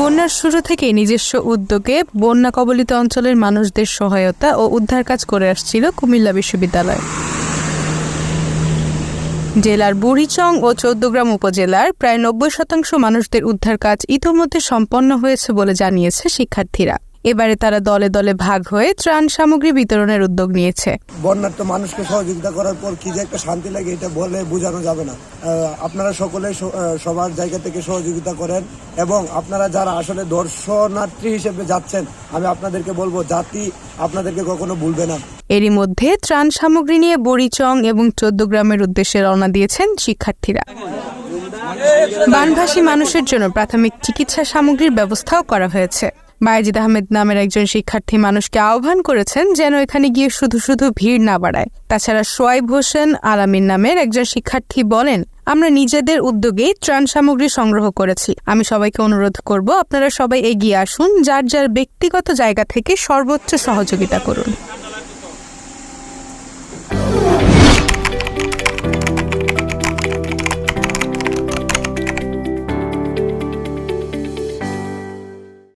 বন্যার শুরু থেকে নিজস্ব উদ্যোগে বন্যা কবলিত অঞ্চলের মানুষদের সহায়তা ও উদ্ধার কাজ করে আসছিল কুমিল্লা বিশ্ববিদ্যালয়। জেলার বুড়িচং ও চৌদ্দগ্রাম উপজেলার প্রায় নব্বই শতাংশ মানুষদের উদ্ধার কাজ ইতোমধ্যে সম্পন্ন হয়েছে বলে জানিয়েছে শিক্ষার্থীরা। এবারে তারা দলে দলে ভাগ হয়ে ত্রাণ সামগ্রী বিতরণের উদ্যোগ নিয়েছে। বন্যার্থ মানুষকে সহযোগিতা করার পর কি যে একটা শান্তি লাগে এটা বলে বোঝানো যাবে না। আপনারা সকলে সবার জায়গা থেকে সহযোগিতা করেন এবং আপনারা যারা আসলে দর্শনার্থী হিসেবে যাচ্ছেন আমি আপনাদেরকে বলব জাতি আপনাদেরকে কখনো ভুলবে না। এরই মধ্যে ত্রাণ সামগ্রী নিয়ে বড়িচং এবং চোদ্দ গ্রামের উদ্দেশ্যে রওনা দিয়েছেন শিক্ষার্থীরা। বানভাসী মানুষের জন্য প্রাথমিক চিকিৎসা সামগ্রীর ব্যবস্থাও করা হয়েছে। বায়েজিদ আহমেদ নামের একজন শিক্ষার্থী মানুষকে আহ্বান করেছেন যেন এখানে গিয়ে শুধু শুধু ভিড় না বাড়ায়। তাছাড়া সোয়াইব হোসেন আলামিন নামের একজন শিক্ষার্থী বলেন, আমরা নিজেদের উদ্যোগেই ত্রাণ সামগ্রী সংগ্রহ করেছি। আমি সবাইকে অনুরোধ করব, আপনারা সবাই এগিয়ে আসুন, যার যার ব্যক্তিগত জায়গা থেকে সর্বোচ্চ সহযোগিতা করুন।